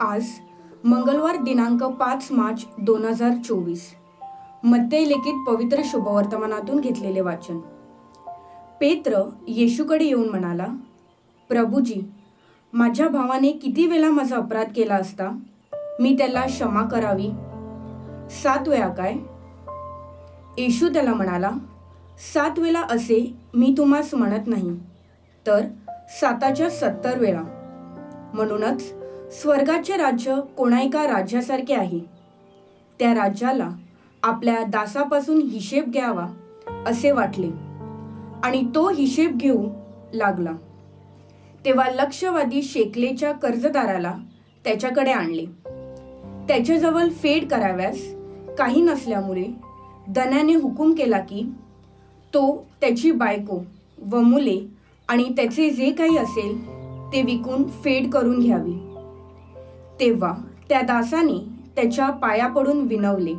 आज मंगळवार दिनांक पाच मार्च दोन हजार चोवीस. मध्ये लिखित पवित्र शुभवर्तमानातून घेतलेले वाचन. पेत्र येशूकडे येऊन म्हणाला प्रभूजी माझ्या भावाने किती वेळा माझा अपराध केला असता? मी त्याला क्षमा करावी. सात वेळा काय? येशू त्याला म्हणाला सात वेळा असे मी तुम्हास म्हणत नाही तर साताच्या सत्तर वेळा. म्हणूनच स्वर्गाचे राज्य कोणा एका राज्यासारखे आहे? त्या राज्याला आपल्या दासापासून हिशेब घ्यावा असे वाटले. आणि तो हिशेब घेऊ लागला. तेव्हा लक्षवादी शेकलेच्या कर्जदाराला त्याच्याकडे आणले. त्याच्याजवळ फेड कराव्यास काही नसल्यामुळे दन्याने हुकूम केला की तो त्याची बायको व मुले आणि त्याचे जे काही असेल ते विकून फेड करून घ्यावी. तेव्हा त्या दासाने त्याच्या पाया पडून विनवले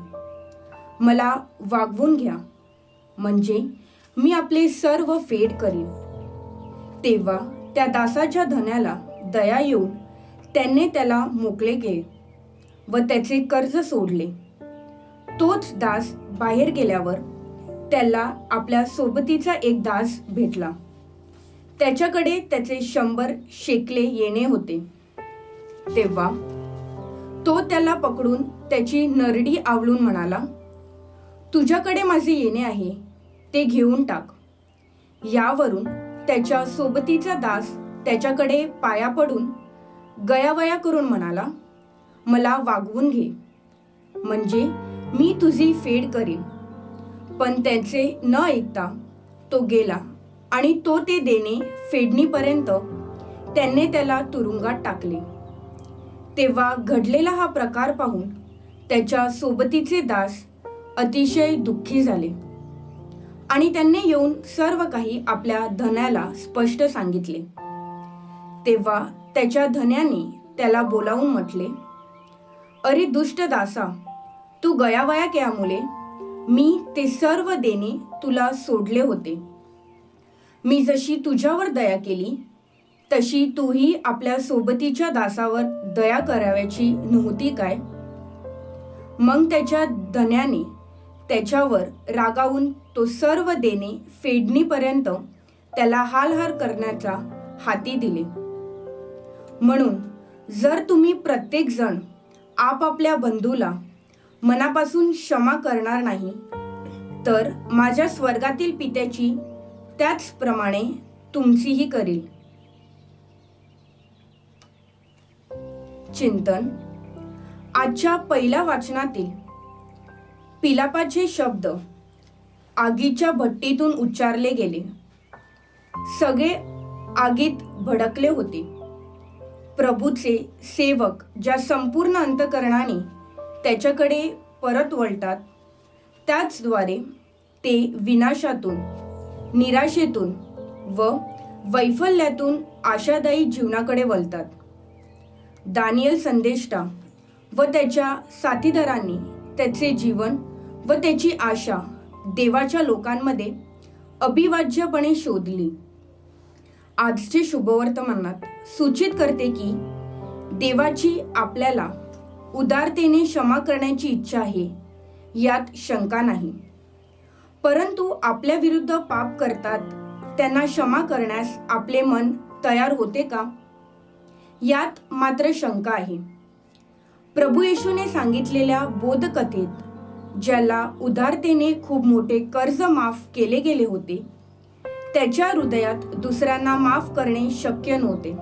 मला वागवून घ्या. म्हणजे मी आपले सर्व फेड करीन. तेव्हा त्या दासाच्या धन्याला दया येऊन त्याने त्याला मोकळे केले व त्याचे कर्ज सोडले. तोच दास बाहेर गेल्यावर त्याला आपल्या सोबतीचा एक दास भेटला. त्याच्याकडे त्याचे शंभर शेकले येणे होते. तेव्हा तो त्याला पकडून त्याची नरडी आवळून म्हणाला तुझ्याकडे माझे येणे आहे ते घेऊन टाक. यावरून त्याच्या सोबतीचा दास त्याच्याकडे पाया पडून गयावया करून म्हणाला मला वागवून घे. म्हणजे मी तुझी फेड करीन. पण त्याचे न ऐकता तो गेला आणि तो ते देणे फेडणीपर्यंत त्यांनी त्याला तुरुंगात टाकले. तेव्हा घडलेला हा प्रकार पाहून त्याच्या सोबतीचे दास अतिशय दुःखी झाले. आणि त्यांनी येऊन सर्व काही आपल्या धन्याला स्पष्ट सांगितले. तेव्हा त्याच्या धन्याने त्याला बोलावून म्हटले अरे दुष्ट दासा तू गयावया केल्यामुळे मी ते सर्व देणे तुला सोडले होते. मी जशी तुझ्यावर दया केली तशी तूही आपल्या सोबतीच्या दासावर दया कराव्याची नव्हती काय? मग त्याच्या धन्याने त्याच्यावर रागावून तो सर्व देणे फेडणीपर्यंत त्याला हालहार करण्याचा हाती दिले. म्हणून जर तुम्ही प्रत्येकजण आपापल्या बंधूला मनापासून क्षमा करणार नाही तर माझ्या स्वर्गातील पित्याची त्याचप्रमाणे तुमचीही करील. चिंतन. आजच्या पहिल्या वाचनातील पिलापाचे शब्द आगीच्या भट्टीतून उच्चारले गेले. सगळे आगीत भडकले होते. प्रभूचे सेवक ज्या संपूर्ण अंतकरणाने त्याच्याकडे परत वळतात त्याचद्वारे ते विनाशातून निराशेतून व वैफल्यातून आशादायी जीवनाकडे वळतात. दानियल संदेष्टा व त्याच्या साथीदारांनी त्याचे जीवन व त्याची आशा देवाच्या लोकांमध्ये अभिवाज्यपणे शोधली. आजचे शुभवर्तमानात सूचित करते की देवाची आपल्याला उदारतेने क्षमा करण्याची इच्छा आहे यात शंका नाही. परंतु आपल्या विरुद्ध पाप करतात त्यांना क्षमा करण्यास आपले मन तयार होते का? यात मात्र शंका आहे. प्रभू येशूने सांगितलेल्या बोधकथेत ज्याला उदारतेने खूप मोठे कर्ज माफ केले गेले होते त्याच्या हृदयात दुसऱ्यांना माफ करणे शक्य नव्हते.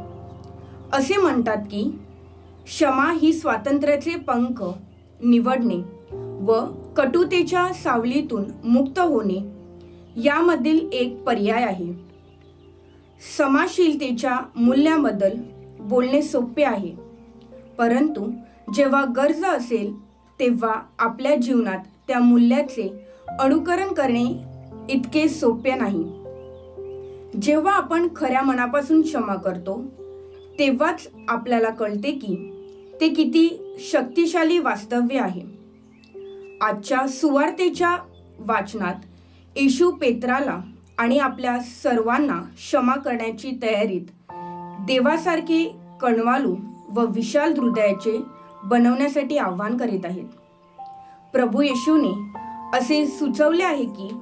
असे म्हणतात की क्षमा ही स्वातंत्र्याचे पंख निवडणे व कटुतेच्या सावलीतून मुक्त होणे यामधील एक पर्याय आहे. समाशीलतेच्या मूल्याबद्दल बोलणे सोपे आहे. परंतु जेव्हा गरज असेल तेव्हा आपल्या जीवनात त्या मूल्याचे अनुकरण करणे इतके सोपे नाही. जेव्हा आपण खऱ्या मनापासून क्षमा करतो तेव्हाच आपल्याला कळते की ते किती शक्तिशाली वास्तव्य आहे. आजच्या सुवार्तेच्या वाचनात येशू पेत्राला आणि आपल्या सर्वांना क्षमा करण्याची तयारीत देवासारखे कणवालू व विशाल हृदयाचे बनवण्यासाठी आव्हान करीत आहेत. प्रभू येशूने असे सुचवले आहे की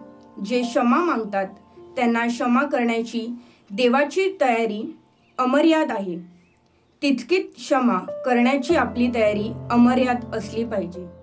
जे क्षमा मागतात त्यांना क्षमा करण्याची देवाची तयारी अमर्याद आहे. तितकीच क्षमा करण्याची आपली तयारी अमर्याद असली पाहिजे.